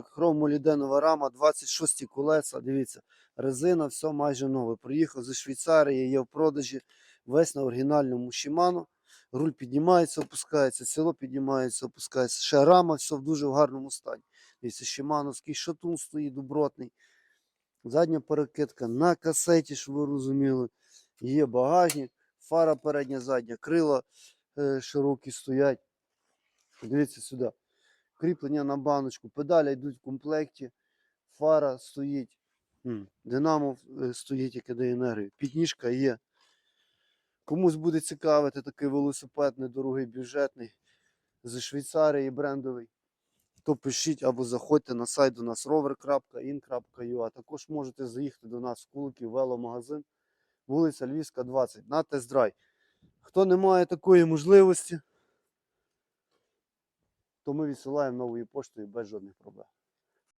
Хромоліденова рама, 26 колеса. Дивіться, резина, все майже нове. Приїхав зі Швейцарії, є в продажі. Весь на оригінальному Shimano. Руль піднімається, опускається, село піднімається, опускається. Ще рама, все в дуже гарному стані. Дивіться, Шимановський шатун стоїть добротний. Задня перекидка на касеті, щоб ви розуміли. Є багажник, фара передня, задня, крила е, широкі стоять. Дивіться сюди. Кріплення на баночку, педалі йдуть в комплекті, фара стоїть, динамо е, стоїть, яке дає енергію. Підніжка є. Комусь буде цікавити такий велосипед недорогий, бюджетний, зі Швейцарії брендовий. То пишіть або заходьте на сайт до нас rover.in.ua. Також можете заїхати до нас в Куликів веломагазин, вулиця Львівська, 20 на тест-драйв. Хто не має такої можливості, то ми відсилаємо новою поштою без жодних проблем.